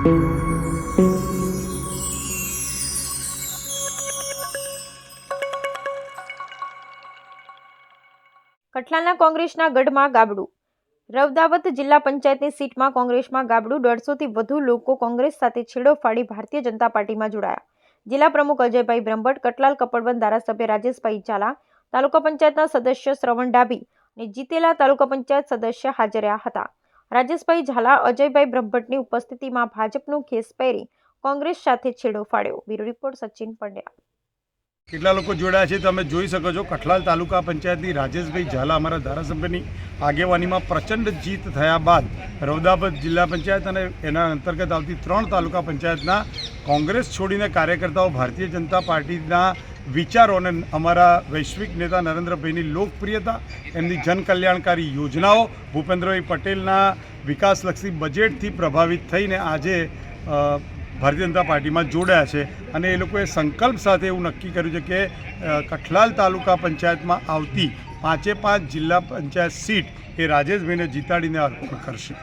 કટલાના કોંગ્રેસના ગઢમાં ગાબડું. રવદાવત જિલ્લા પંચાયતની સીટમાં કોંગ્રેસમાં ગાબડું. દોઢસોથી વધુ લોકો કોંગ્રેસ સાથે છેડો ફાડી ભારતીય જનતા પાર્ટીમાં જોડાયા. જિલ્લા પ્રમુખ અજયભાઈ બ્રહ્મભટ્ટ કટલાલ કપડવન ધારાસભ્ય રાજેશભાઈ ઝાલા, તાલુકા પંચાયતના સદસ્ય શ્રવણ ડાભી અને જીતેલા તાલુકા પંચાયત સદસ્ય હાજર રહ્યા હતા. રાજેશભાઈ ઝાલા, અજયભાઈ બ્રહ્મભટ્ટની ઉપસ્થિતિમાં ભાજપનું ખેસ પહેરી કોંગ્રેસ સાથે છેડો ફાડ્યો. Bureau report Sachin Pandya. કેટલા લોકો જોડાયા છે તમે જોઈ શકો છો. કઠલાલ તાલુકા પંચાયતની રાજેશભાઈ ઝાલા અમારા ધારાસભ્યની આગેવાનીમાં પ્રચંડ જીત થયા બાદ રૌદાબાદ જિલ્લા પંચાયત અને એના અંતર્ગત આવતી ત્રણ તાલુકા પંચાયતના કોંગ્રેસ છોડીને કાર્યકર્તાઓ ભારતીય જનતા પાર્ટીના વિચારો અને અમારા વૈશ્વિક નેતા નરેન્દ્રભાઈની લોકપ્રિયતા, એમની જનકલ્યાણકારી યોજનાઓ ભૂપેન્દ્રભાઈ પટેલના વિકાસલક્ષી બજેટથી પ્રભાવિત થઈને આજે ભારતીય જનતા પાર્ટીમાં જોડાયા છે. અને એ લોકોએ સંકલ્પ સાથે એવું નક્કી કર્યું છે કે કઠલાલ તાલુકા પંચાયતમાં આવતી પાંચે પાંચ જિલ્લા પંચાયત સીટ એ રાજેશભાઈને જીતાડીને અર્પણ કરશે.